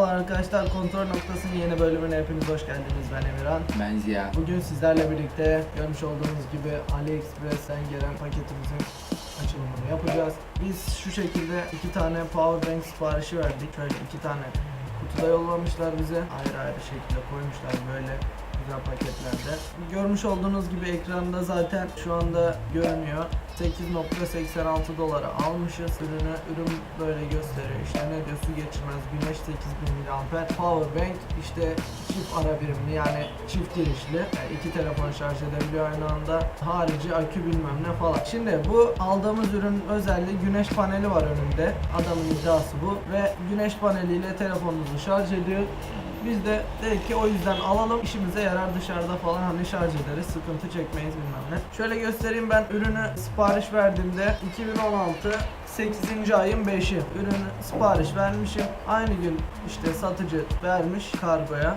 arkadaşlar kontrol noktasının yeni bölümüne hepiniz hoş geldiniz ben Emirhan. Ben Ziya. Bugün sizlerle birlikte görmüş olduğunuz gibi AliExpress'ten gelen paketimizin açılımını yapacağız. Biz şu şekilde iki tane power bank siparişi verdik. Şöyle iki tane kutuda yollamışlar bize. Ayrı ayrı şekilde koymuşlar böyle güzel paketlerde. Görmüş olduğunuz gibi ekranda zaten şu anda görünüyor. 8.86 dolara almışız ürünü. Ürün böyle gösteriyor. İşte ne diyor su geçirmez güneş 8000 mAh power bank işte çift ara birimli yani çift girişli. Yani iki telefon şarj edebiliyor aynı anda. Harici akü bilmem ne falan. Şimdi bu aldığımız ürün özelliği güneş paneli var önünde. Adamın iddiası bu ve güneş paneliyle telefonunuzu şarj ediyor. Biz de dedik ki o yüzden alalım işimize yarar dışarıda falan hani şarj ederiz sıkıntı çekmeyiz bilmem ne. Şöyle göstereyim ben ürünü sipariş verdiğimde 2016 8. ayın 5'i ürünü sipariş vermişim. Aynı gün işte satıcı vermiş kargoya.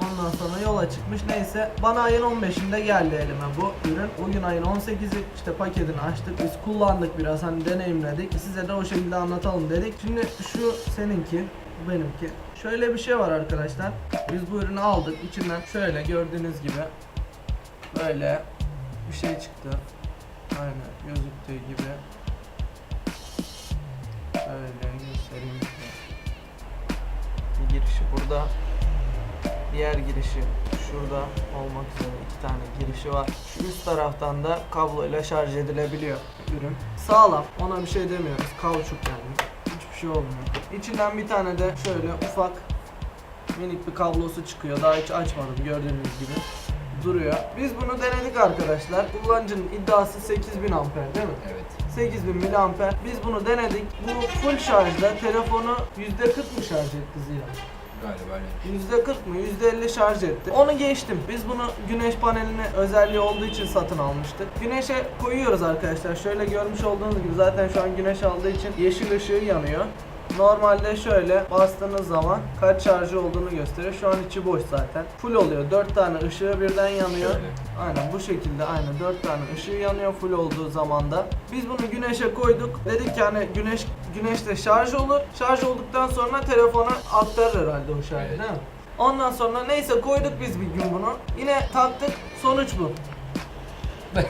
Ondan sonra yola çıkmış. Neyse bana ayın 15'inde geldi elime bu ürün. Bugün ayın 18'i işte paketini açtık. Biz kullandık biraz hani deneyimledik. Size de o şekilde anlatalım dedik. Şimdi şu seninki, bu benimki. Şöyle bir şey var arkadaşlar. Biz bu ürünü aldık. İçinden şöyle gördüğünüz gibi böyle bir şey çıktı. Aynen gözüktüğü gibi. Şöyle göstereyim. Bir girişi burada. Diğer girişi şurada olmak üzere iki tane girişi var. Şu üst taraftan da kabloyla şarj edilebiliyor ürün. Sağlam. Ona bir şey demiyoruz. Kauçuk yani. Şey olmuyor. İçinden bir tane de şöyle ufak minik bir kablosu çıkıyor. Daha hiç açmadım gördüğünüz gibi. Duruyor. Biz bunu denedik arkadaşlar. Kullanıcının iddiası 8000 amper değil mi? Evet. 8000 miliamper. Biz bunu denedik. Bu full şarjda telefonu %40 mı şarj etti Ziya? Galiba öyle. %40 mı %50 şarj etti. Onu geçtim. Biz bunu güneş paneline özelliği olduğu için satın almıştık. Güneşe koyuyoruz arkadaşlar. Şöyle görmüş olduğunuz gibi zaten şu an güneş aldığı için yeşil ışığı yanıyor. Normalde şöyle bastığınız zaman kaç şarjı olduğunu gösteriyor. Şu an içi boş zaten. Full oluyor. 4 tane ışığı birden yanıyor. Şöyle. Aynen bu şekilde aynen 4 tane ışığı yanıyor full olduğu zamanda. Biz bunu güneşe koyduk. Dedik ki hani güneş güneşte şarj olur. Şarj olduktan sonra telefona aktarır herhalde o şarjı Evet. değil mi? Ondan sonra neyse koyduk biz bir gün bunu. Yine taktık. Sonuç bu.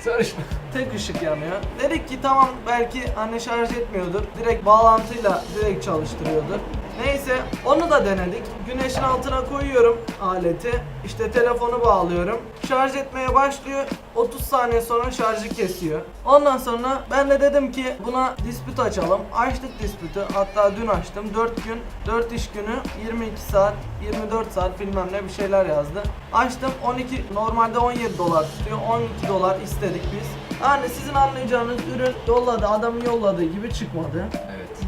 Sarışma. Tek ışık yanıyor. Dedik ki tamam belki hani şarj etmiyordur. Direkt bağlantıyla direkt çalıştırıyordur. Neyse onu da denedik. Güneşin altına koyuyorum aleti. İşte telefonu bağlıyorum. Şarj etmeye başlıyor. 30 saniye sonra şarjı kesiyor. Ondan sonra ben de dedim ki buna dispüt açalım. Açtık dispütü. Hatta dün açtım. 4 gün, 4 iş günü 22 saat, 24 saat bilmem ne bir şeyler yazdı. Açtım 12 normalde 17 dolar tutuyor. 12 dolar istedik biz. Yani sizin anlayacağınız ürün yolladı, adamın yolladığı gibi çıkmadı.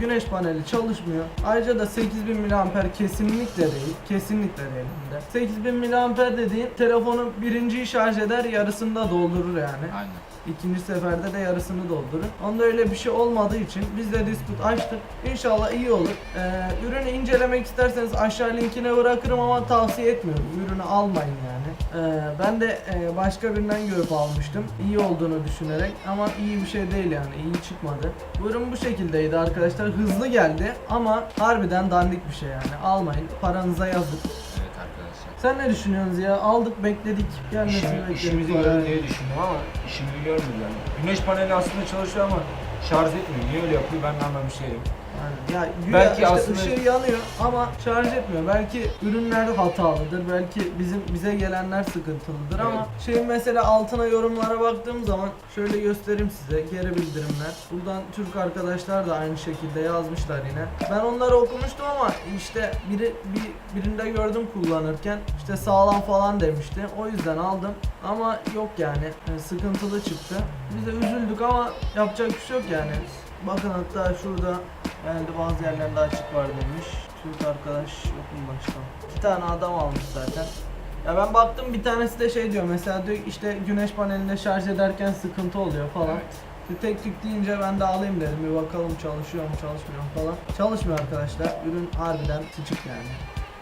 Güneş paneli çalışmıyor. Ayrıca da 8000 mAh kesinlikle değil. Kesinlikle değil hem de. 8000 mAh dediğin telefonu birinciyi şarj eder yarısında doldurur yani. Aynen. İkinci seferde de yarısını doldurur. Onda öyle bir şey olmadığı için biz de disput açtık. İnşallah iyi olur. Ee, ürünü incelemek isterseniz aşağı linkine bırakırım ama tavsiye etmiyorum. Ürünü almayın yani. Ee, ben de e, başka birinden görüp almıştım. İyi olduğunu düşünerek ama iyi bir şey değil yani. iyi çıkmadı. Bu ürün bu şekildeydi arkadaşlar. Hızlı geldi ama harbiden dandik bir şey yani. Almayın. Paranıza yazık. Evet arkadaşlar. Sen ne düşünüyorsunuz ya? Aldık bekledik. Gelmesini İşimi, bekledik. işimizi Para- görür diye düşündüm ama işimizi görmüyor yani. Güneş paneli aslında çalışıyor ama şarj etmiyor. Niye öyle yapıyor ben de anlamış değilim. Aynen. Ya güya Belki işte aslında- ışığı yanıyor ama şarj etmiyor. Belki ürünler hatalıdır. Belki bizim bize gelenler sıkıntılıdır ama şeyin mesela altına yorumlara baktığım zaman şöyle göstereyim size geri bildirimler. Buradan Türk arkadaşlar da aynı şekilde yazmışlar yine. Ben onları okumuştum ama işte biri bir, birinde gördüm kullanırken işte sağlam falan demişti. O yüzden aldım ama yok yani Yani sıkıntılı çıktı. Biz de üzüldük ama yapacak bir şey yok yani. Bakın hatta şurada geldi bazı yerlerinde açık var demiş. Türk arkadaş yok mu başka? İki tane adam almış zaten. Ya ben baktım bir tanesi de şey diyor mesela diyor işte güneş panelinde şarj ederken sıkıntı oluyor falan. Evet. Tek tük deyince ben de alayım dedim bir bakalım çalışıyor mu çalışmıyor mu falan. Çalışmıyor arkadaşlar. Ürün harbiden sıçık yani.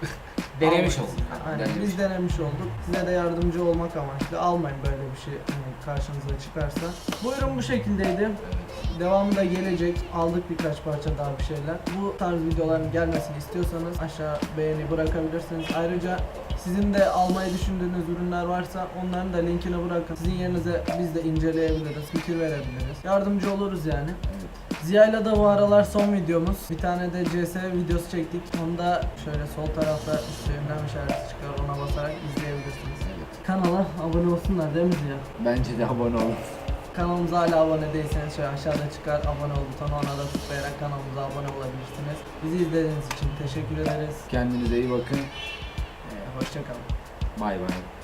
Denemiş olduk. Aynen Denemiş. biz denemiş olduk. Size de yardımcı olmak amaçlı. Almayın böyle bir şey hani karşınıza çıkarsa. Bu ürün bu şekildeydi. Devamı da gelecek. Aldık birkaç parça daha bir şeyler. Bu tarz videoların gelmesini istiyorsanız aşağı beğeni bırakabilirsiniz. Ayrıca sizin de almayı düşündüğünüz ürünler varsa onların da linkini bırakın. Sizin yerinize biz de inceleyebiliriz, fikir verebiliriz. Yardımcı oluruz yani. Ziya'yla da bu aralar son videomuz. Bir tane de CS videosu çektik. Onu da şöyle sol tarafta üstlerinden işareti çıkar ona basarak izleyebilirsiniz. Kanala abone olsunlar değil mi Ziya? Bence de abone olun. Kanalımıza hala abone değilseniz şöyle aşağıda çıkar abone ol butonu ona da tıklayarak kanalımıza abone olabilirsiniz. Bizi izlediğiniz için teşekkür ederiz. Kendinize iyi bakın. Ee, Hoşçakalın. Bay bay.